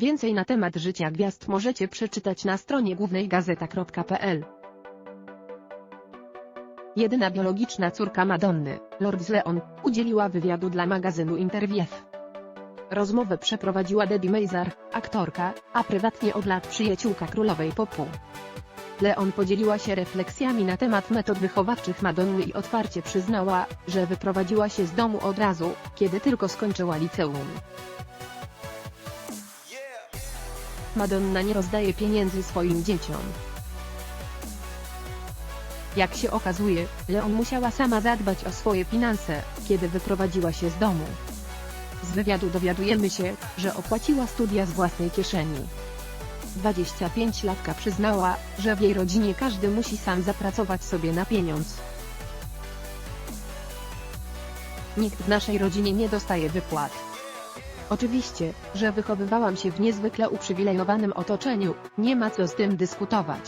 Więcej na temat życia gwiazd możecie przeczytać na stronie głównej gazeta.pl. Jedyna biologiczna córka Madonny, Lord Leon, udzieliła wywiadu dla magazynu Interview. Rozmowę przeprowadziła Debbie Mazar, aktorka, a prywatnie od lat przyjaciółka królowej popu. Leon podzieliła się refleksjami na temat metod wychowawczych Madonny i otwarcie przyznała, że wyprowadziła się z domu od razu, kiedy tylko skończyła liceum. Madonna nie rozdaje pieniędzy swoim dzieciom. Jak się okazuje, Leon musiała sama zadbać o swoje finanse, kiedy wyprowadziła się z domu. Z wywiadu dowiadujemy się, że opłaciła studia z własnej kieszeni. 25-latka przyznała, że w jej rodzinie każdy musi sam zapracować sobie na pieniądz. Nikt w naszej rodzinie nie dostaje wypłat. Oczywiście, że wychowywałam się w niezwykle uprzywilejowanym otoczeniu, nie ma co z tym dyskutować.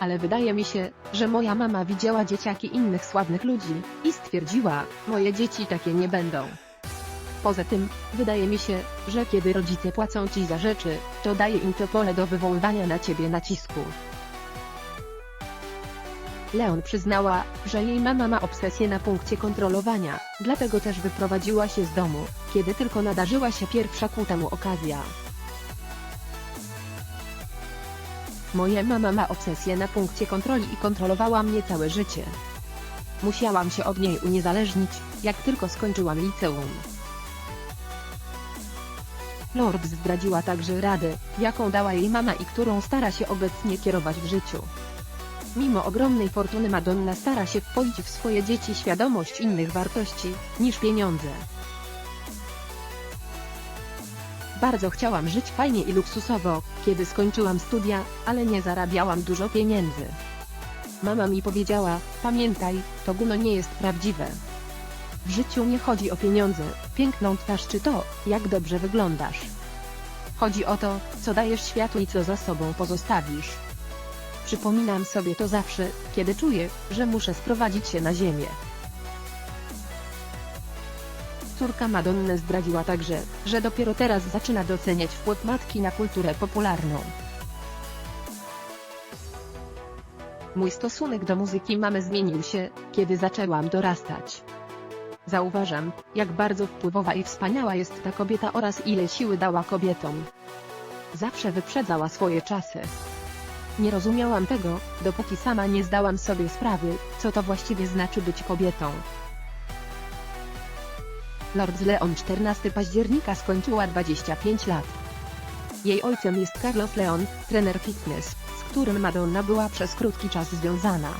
Ale wydaje mi się, że moja mama widziała dzieciaki innych sławnych ludzi i stwierdziła, moje dzieci takie nie będą. Poza tym, wydaje mi się, że kiedy rodzice płacą ci za rzeczy, to daje im to pole do wywoływania na ciebie nacisku. Leon przyznała, że jej mama ma obsesję na punkcie kontrolowania, dlatego też wyprowadziła się z domu, kiedy tylko nadarzyła się pierwsza ku temu okazja. Moja mama ma obsesję na punkcie kontroli i kontrolowała mnie całe życie. Musiałam się od niej uniezależnić, jak tylko skończyłam liceum. Lord zdradziła także radę, jaką dała jej mama i którą stara się obecnie kierować w życiu. Mimo ogromnej fortuny Madonna stara się wpoić w swoje dzieci świadomość innych wartości, niż pieniądze. Bardzo chciałam żyć fajnie i luksusowo, kiedy skończyłam studia, ale nie zarabiałam dużo pieniędzy. Mama mi powiedziała, pamiętaj, to guno nie jest prawdziwe. W życiu nie chodzi o pieniądze, piękną twarz czy to, jak dobrze wyglądasz. Chodzi o to, co dajesz światu i co za sobą pozostawisz. Przypominam sobie to zawsze, kiedy czuję, że muszę sprowadzić się na ziemię. Córka Madonny zdradziła także, że dopiero teraz zaczyna doceniać wpływ matki na kulturę popularną. Mój stosunek do muzyki mamy zmienił się, kiedy zaczęłam dorastać. Zauważam, jak bardzo wpływowa i wspaniała jest ta kobieta oraz ile siły dała kobietom. Zawsze wyprzedzała swoje czasy. Nie rozumiałam tego, dopóki sama nie zdałam sobie sprawy, co to właściwie znaczy być kobietą. Lord Leon 14 października skończyła 25 lat. Jej ojcem jest Carlos Leon, trener fitness, z którym Madonna była przez krótki czas związana.